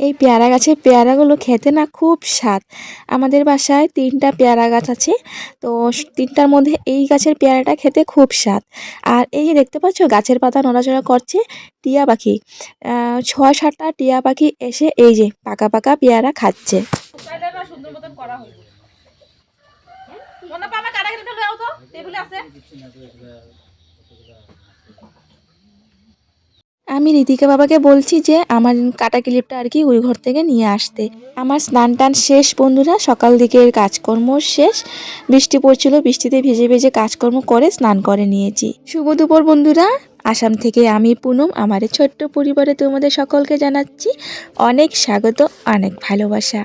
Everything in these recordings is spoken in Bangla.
এই পেয়ারা গাছের পেয়ারাগুলো খেতে না খুব স্বাদ। আমাদের বাসায় তিনটা পেয়ারা গাছ আছে, তো তিনটার মধ্যে এই গাছের পেয়ারাটা খেতে খুব স্বাদ। আর এই যে দেখতে পাচ্ছ, গাছের পাতা নড়াচড়া করছে টিয়া পাখি। ছয় সাতটা টিয়া পাখি এসে এই যে পাকা পাকা পেয়ারা খাচ্ছে। করা আমি রীতিকা বাবাকে বলছি যে, আমার কাটা ক্লিপটা আর কি ওই ঘর থেকে নিয়ে আসতে। আমার স্নান টান শেষ, বন্ধুরা। সকাল দিকের কাজকর্ম শেষ। বৃষ্টি পড়ছিল, বৃষ্টিতে ভেজে ভেজে কাজকর্ম করে স্নান করে নিয়েছি। শুভ দুপুর, বন্ধুরা। আসাম থেকে আমি পুনম, আমার ছোট্ট পরিবারে তোমাদের সকলকে জানাচ্ছি অনেক স্বাগত, অনেক ভালোবাসা।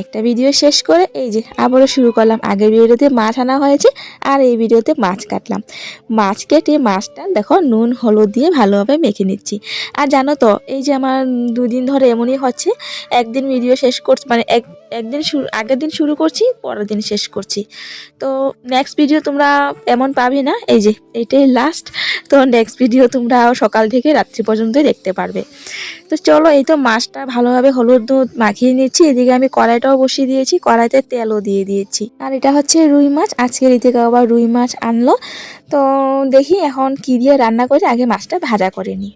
একটা ভিডিও শেষ করে এই যে আবারও শুরু করলাম। আগের ভিডিওতে মাছ আনা হয়েছে, আর এই ভিডিওতে মাছ কাটলাম। মাছ কেটে মাছটা দেখো নুন, হলুদ দিয়ে ভালোভাবে মেখে নিচ্ছি। আর জানো তো, এই যে আমার দুদিন ধরে এমনই হচ্ছে, একদিন ভিডিও শেষ করছি মানে এক একদিন শুরু, আগের দিন শুরু করছি, পরের দিন শেষ করছি। তো নেক্সট ভিডিও তোমরা এমন পাবে না? এই যে, এটাই লাস্ট তো নেক্সট ভিডিও তোমরা সকাল থেকে রাত্রি পর্যন্তই দেখতে পারবে। তো চলো, এই তো মাছটা ভালোভাবে হলুদ দুধ মাখিয়ে নিচ্ছি। এদিকে আমি কড়াইটাও বসিয়ে দিয়েছি, কড়াইতে তেলও দিয়ে দিয়েছি। আর এটা হচ্ছে রুই মাছ। আজকে ঋতিকা আবার রুই মাছ আনলো। তো দেখি এখন কি দিয়ে রান্না করে, আগে মাছটা ভাজা করে নিই।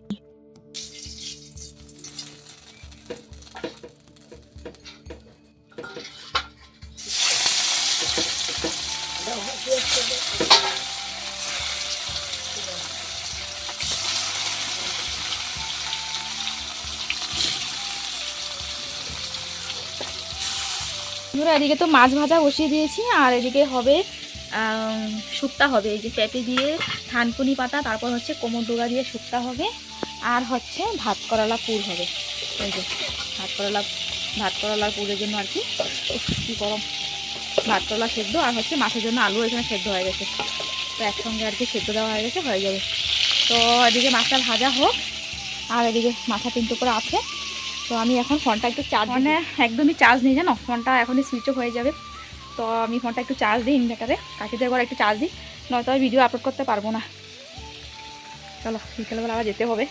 বন্ধুরা, এদিকে তো মাছ ভাজা বসিয়ে দিয়েছি, আর এদিকে হবে শুক্তা হবে। এই যে পেঁপে দিয়ে থানকুনি পাতা, তারপর হচ্ছে কোমর ডোগা দিয়ে শুক্তা হবে, আর হচ্ছে ভাত করলা পুর হবে। এই যে ভাত করলা ভাত করলার পুরের জন্য আর কি কি গরম। ভাত করলা সেদ্ধ, আর হচ্ছে মাছের জন্য আলু এখানে সেদ্ধ হয়ে গেছে। তো একসঙ্গে আর কি সেদ্ধ দেওয়া হয়ে গেছে, হয়ে যাবে। তো এদিকে মাছটা ভাজা হোক, আর এদিকে মাথা তিনটে করে আছে। তো আমি এখন ফোনটা একটু চার্জ মানে একদমই চার্জ নেই জানো? ফোনটা এখনই সুইচ অফ হয়ে যাবে। তো আমি ফোনটা একটু চার্জ দিই ইনভার্টারে। কাকিদের ঘরে একটু চার্জ দিই। নয়তো আমি ভিডিও আপলোড করতে পারব না। চলো বিকেলবেলা আবার যেতে হবে।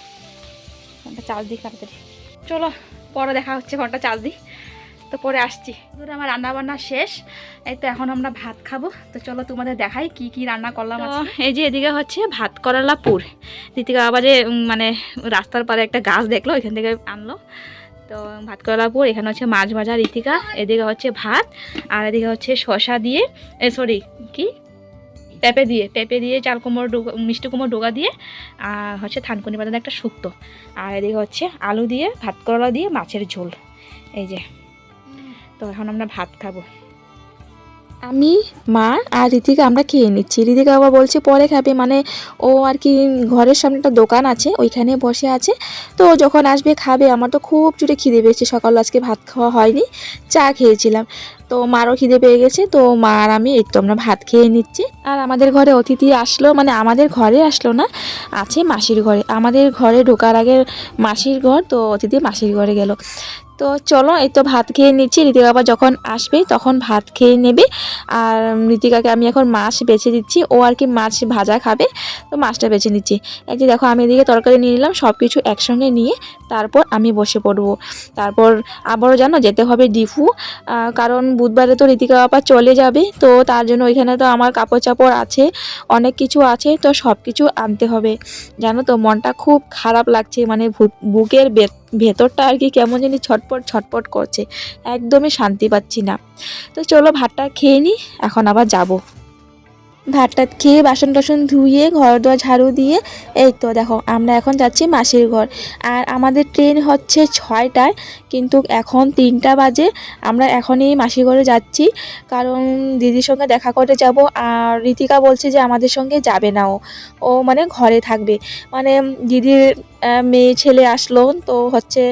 ফোনটা চার্জ দিই তাড়াতাড়ি। চলো পরে দেখা হচ্ছে ফোনটা চার্জ দিই। তো পরে আসছি। ধরো আমার রান্না বান্না শেষ। এই তো এখন আমরা ভাত খাব। তো চলো তোমাদের দেখাই কি কি রান্না করলাম এই যে এদিকে হচ্ছে ভাত করলা পুর। আবার যে মানে রাস্তার পারে একটা গাছ দেখল ওইখান থেকে আনলো। তো ভাত করার পর এখানে হচ্ছে মাছ ভাজা, রীতিকা, এদিকে হচ্ছে ভাত, আর এদিকে হচ্ছে শশা দিয়ে সরি কি? পেঁপে দিয়ে পেঁপে দিয়ে, চাল কুমড়ো ডোগা, মিষ্টি কুমড়ো ডোগা দিয়ে, আর হচ্ছে থানকুনি পাতার একটা শুক্তো, আর এদিকে হচ্ছে আলু দিয়ে, ভাত করলা দিয়ে, মাছের ঝোল, এই যে। তো এখন আমরা ভাত খাব। আমি, মা আর ঋতিকা আমরা খেয়ে নিচ্ছি। ঋতিকা বাবা বলছে, পরে খাবে। মানে ও আর কি ঘরের সামনে একটা দোকান আছে, ওইখানে বসে আছে। তো ও যখন আসবে, খাবে। আমার তো খুব জোরে খিদে পেয়েছে। সকাল আজকে ভাত খাওয়া হয়নি, চা খেয়েছিলাম। তো মারও খিদে পেয়ে গেছে। তো মা আর আমি, এই তো আমরা ভাত খেয়ে নিচ্ছি। আর আমাদের ঘরে অতিথি আসলো মানে আমাদের ঘরে আসলো না, আছে মাসির ঘরে। আমাদের ঘরে ঢোকার আগে মাসির ঘর, তো অতিথি মাসির ঘরে গেল। তো চলো, এই তো ভাত খেয়ে নিচ্ছি। ঋতিকা বাবা যখন আসবে, তখন ভাত খেয়ে নেবে। আর ঋতিকাকে আমি এখন মাছ বেছে দিচ্ছি। ও আর কি মাছ ভাজা খাবে, তো মাছটা বেছে নিচ্ছি। এই যে দেখো, আমি এদিকে তরকারি নিয়ে নিলাম সব কিছু একসঙ্গে নিয়ে তারপর আমি বসে পড়ব। তারপর আবারও জানো, যেতে হবে ডিফু। কারণ বুধবারে তো ঋতিকা বাবা চলে যাবে, তো তার জন্য ওইখানে তো আমার কাপড় চাপড় আছে, অনেক কিছু আছে, তো সব কিছু আনতে হবে। জানো তো, মনটা খুব খারাপ লাগছে মানে বুকের বে- ভেতরটা আর কি কেমন জানি ছটপট ছটপট করছে। একদমই শান্তি পাচ্ছি না। তো চলো ভাতটা খেয়ে নিই এখন আবার যাব। ভাতটা খেয়ে বাসন টাসন ধুয়ে ঘর দোয়া ঝাড়ু দিয়ে, এই তো দেখো, আমরা এখন যাচ্ছি মাসির ঘর। আর আমাদের ট্রেন হচ্ছে ছয়টায়, কিন্তু এখন তিনটা বাজে। আমরা এখনই মাসির ঘরে যাচ্ছি, কারণ দিদির সঙ্গে দেখা করে যাব, আর ঋতিকা বলছে যে আমাদের সঙ্গে যাবে না ও। ও মানে ঘরে থাকবে। মানে দিদির মেয়ে ছেলে আসলো তো হচ্ছে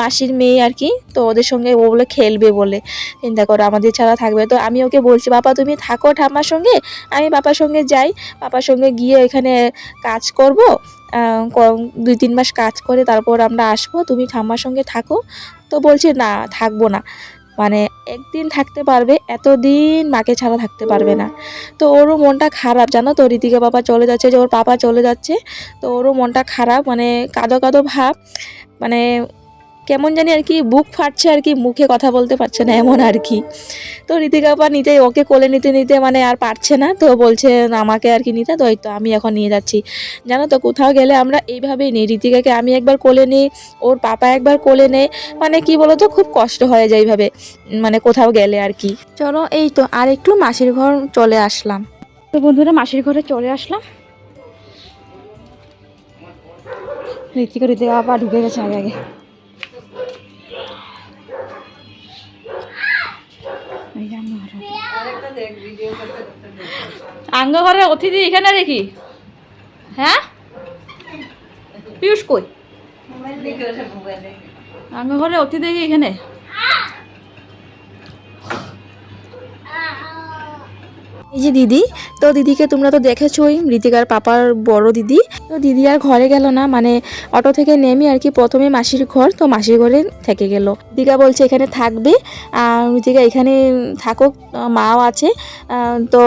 মাসির মেয়ে আর কি, তো ওদের সঙ্গে ও বলে খেলবে বলে। চিন্তা করো আমাদের ছাড়া থাকবে। তো আমি ওকে বলছি, বাবা, তুমি থাকো ঠাম্মার সঙ্গে, আমি পাপার সঙ্গে যাই। পাপার সঙ্গে গিয়ে এখানে কাজ করব দুই তিন মাস কাজ করে তারপর আমরা আসব। তুমি ঠাম্মার সঙ্গে থাকো। তো বলছে, না, থাকব না। মানে একদিন থাকতে পারবে, এতদিন মাকে ছাড়া থাকতে পারবে না। তো ওরও মনটা খারাপ, জানো তো? ঋতিকা বাবা চলে যাচ্ছে, যে ওর পাপা চলে যাচ্ছে, তো ওরও মনটা খারাপ মানে কাঁদো কাদো ভাব মানে কেমন জানি আর কি বুক ফাটছে আর কি মুখে কথা বলতে পারছে না এমন আর কি। তো ঋতিকা আপা নিতে ওকে কোলে নিতে নিতে মানে আর পারছে না তো বলছে আমাকে আর কি নিতে তো এই তো আমি এখন নিয়ে যাচ্ছি। জানো তো কোথাও গেলে আমরা এইভাবেই নিই ঋতিকাকে আমি একবার কোলে নিই ওর পাপা একবার কোলে নেই মানে কি বলো তো খুব কষ্ট হয়ে যায় এইভাবে মানে কোথাও গেলে আর কি। চলো এই তো আর একটু মাসির ঘর চলে আসলাম। তো বন্ধুরা মাসির ঘরে চলে আসলাম। ঋতিকা ঋতিকা আবার ঢুকে গেছে আগে আগে। আঙ্গ অতিথি এখানে দেখি। হ্যাঁ? পিয়ুষ কই? আঙ্গ ঘরে অতিথি দেখি এখানে। এই যে দিদি, তো দিদিকে তোমরা তো দেখেছোই, মৃতিকার পাপার বড় দিদি। তো দিদি আর ঘরে গেল না মানে অটো থেকে নেমে আর কি প্রথমে মাসির ঘর, তো মাসির ঘরে থেকে গেল। ঋতিকা বলছে, এখানে থাকবে আর মৃতিকা এখানে থাকুক মাও আছে তো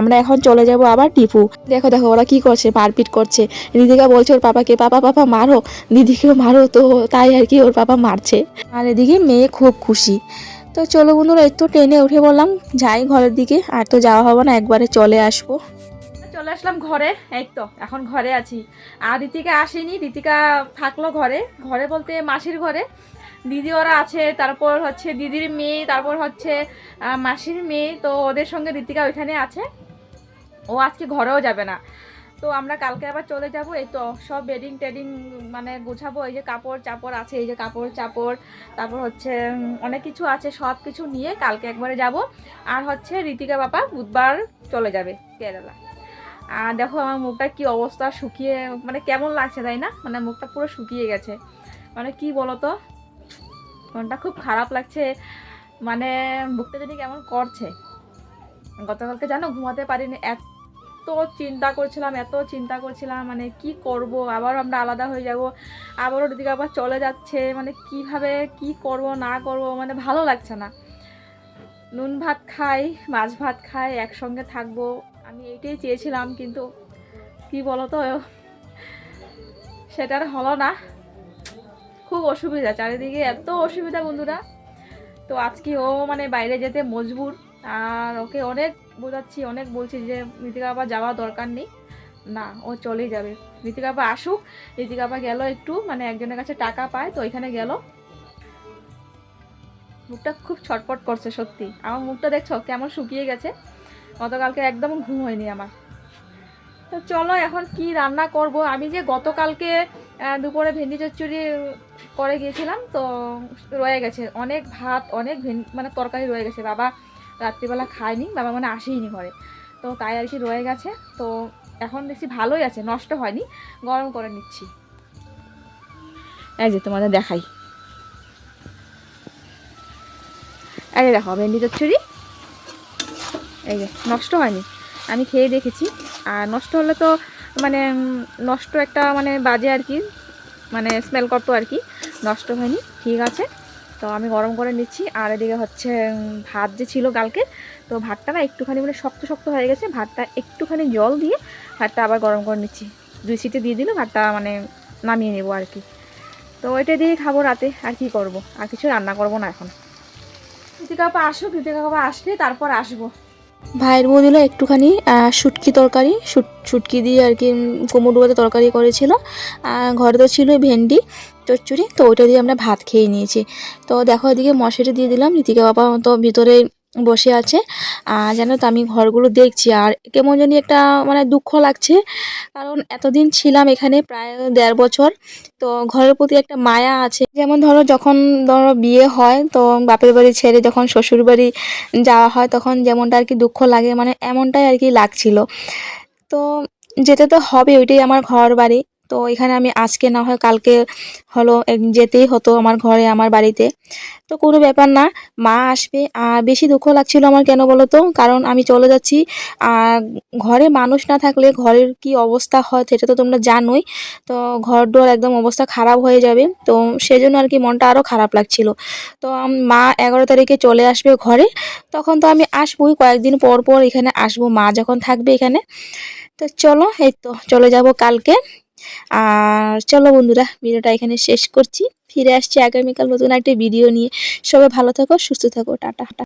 আমরা এখন চলে যাব আবার টিপু। দেখো দেখো, ওরা কি করছে, মারপিট করছে। ঋতিকা বলছে, ওর পাপাকে, পাপা পাপা, মারো। দিদিকেও মারো, তো তাই আর কি ওর পাপা মারছে। আর এদিকে মেয়ে খুব খুশি। তো চলো বন্ধুরা তো ট্রেনে উঠে বললাম, যাই ঘরের দিকে, আর তো যাওয়া হবে না, একবারে চলে আসব। চলে আসলাম ঘরে, এই তো, এখন ঘরে আছি। আর ঋতিকা আসেনি, ঋতিকা থাকল ঘরে ঘরে বলতে মাসির ঘরে। দিদি ওরা আছে, তারপর হচ্ছে দিদির মেয়ে, তারপর হচ্ছে মাসির মেয়ে, তো ওদের সঙ্গে ঋতিকা ওইখানে আছে। ও আজকে ঘরেও যাবে না। তো আমরা কালকে আবার চলে যাব, এই তো সব বেডিং টেডিং মানে গুছাবো, এই যে কাপড় চাপড় আছে, এই যে কাপড় চাপড়, তারপর হচ্ছে অনেক কিছু আছে, সব কিছু নিয়ে কালকে একবারে যাব। আর হচ্ছে ঋতিকা বাবা বুধবার চলে যাবে কেরালা। আর দেখো আমার মুখটা কি অবস্থা শুকিয়ে মানে কেমন লাগছে তাই না? মানে মুখটা পুরো শুকিয়ে গেছে। মানে কি বলো তো মনটা খুব খারাপ লাগছে। মানে মুখটা যদি কেমন করছে। গতকালকে জানো ঘুমাতে পারিনি, এত চিন্তা করছিলাম, এত চিন্তা করছিলাম মানে কি করব? আবার আমরা আলাদা হয়ে যাব, আবারও দিদিকে আবার চলে যাচ্ছে মানে কীভাবে কি করব, না করব মানে ভালো লাগছে না। নুন ভাত খাই, মাছ ভাত খাই, একসঙ্গে থাকব, আমি এইটাই চেয়েছিলাম, কিন্তু কি বলো তো সেটার হলো না। খুব অসুবিধা, চারিদিকে এত অসুবিধা বন্ধুরা। তো আজকে ও মানে বাইরে যেতে মজবুর, আর ওকে অনেক বোঝাচ্ছি, অনেক বলছি যে ঋতিকা বাবা যাওয়া দরকার নেই। না, ও চলেই যাবে। ঋতিকা বাবা আসুক ঋতিকা বাবা গেল একটু মানে একজনের কাছে টাকা পায়, তো ওইখানে গেল। মুখটা খুব ছটপট করছে সত্যি। আমার মুখটা দেখছ, কেমন শুকিয়ে গেছে? গতকালকে একদম ঘুম হয়নি আমার। তো চলো এখন কি রান্না করব? আমি যে গতকালকে দুপুরে ভেন্ডি চচ্চড়ি করে গিয়েছিলাম, তো রয়ে গেছে। অনেক ভাত, অনেক মানে তরকারি রয়ে গেছে। বাবা রাত্রিবেলা খায়নি, বাবা মানে আসেইনি ঘরে। তো তাই আর কি রয়ে গেছে। তো এখন দেখছি ভালোই আছে, নষ্ট হয়নি, গরম করে নিচ্ছি। এই যে তোমাদের দেখাই। এই যে দেখো ভেন্ডি চচ্চড়ি এই যে, নষ্ট হয়নি। আমি খেয়ে দেখেছি। আর নষ্ট হলে তো মানে নষ্ট একটা মানে বাজে আর কি মানে স্মেল করতো আর কি। নষ্ট হয়নি, ঠিক আছে। তো আমি গরম করে নিচ্ছি। আর এদিকে হচ্ছে ভাত যে ছিল কালকে তো ভাতটা না একটুখানি মানে শক্ত শক্ত হয়ে গেছে। ভাতটা একটুখানি জল দিয়ে ভাতটা আবার গরম করে নিচ্ছি। দুই সিটে দিয়ে দিলে ভাতটা মানে নামিয়ে নেব আর কি। তো এটা দিয়ে খাব রাতে আর কি করব? আর কিছু রান্না করব না এখন। কৃতিকা আপা আসুক কৃতিকা আপা আসলে তারপর আসব। ভাইয়ের বউ দিল একটুখানি শুটকি তরকারি। শুট- শুটকি দিয়ে আর কি কোমর ডুবাতে তরকারি করেছিল। ঘরে তো ছিল ভেন্ডি। চচ্চড়ি, তো ওইটা দিয়ে আমরা ভাত খেয়ে নিয়েছি। তো দেখো এদিকে মশারি দিয়ে দিলাম ঋতিকা বাবা তো ভিতরে বসে আছে। আর জানো তো আমি ঘরগুলো দেখছি, আর কেমন জানি একটা মানে দুঃখ লাগছে। কারণ এতদিন ছিলাম এখানে প্রায় দেড় বছর, তো ঘরের প্রতি একটা মায়া আছে। যেমন ধরো যখন ধরো বিয়ে হয়, তো বাপের বাড়ি ছেড়ে যখন শ্বশুর বাড়ি যাওয়া হয়, তখন যেমনটা আর কি দুঃখ লাগে মানে এমনটাই আর কি লাগছিল। তো যেতে তো হবে, ওইটাই আমার ঘর বাড়ি তো এখানে আমি আজকে না হয় কালকে হলো যেতেই হতো আমার ঘরে, আমার বাড়িতে। তো কোনো ব্যাপার না, মা আসবে। আর বেশি দুঃখ লাগছিল আমার কেন বলো তো? কারণ আমি চলে যাচ্ছি। আর ঘরে মানুষ না থাকলে ঘরের কি অবস্থা হয় সেটা তো তোমরা জানোই। তো ঘর দোয়ার একদম অবস্থা খারাপ হয়ে যাবে। তো সেজন্য আর কি মনটা আরও খারাপ লাগছিল। তো মা এগারো তারিখে চলে আসবে ঘরে। তখন তো আমি আসবোই, কয়েকদিন পর পর এখানে আসব। মা যখন থাকবে এখানে। তো চলো, এই তো চলে যাব কালকে। আর চলো বন্ধুরা, ভিডিওটা এখানে শেষ করছি। ফিরে আসছি আগামীকাল নতুন একটা ভিডিও নিয়ে। সবাই ভালো থাকো, সুস্থ থাকো, টাটা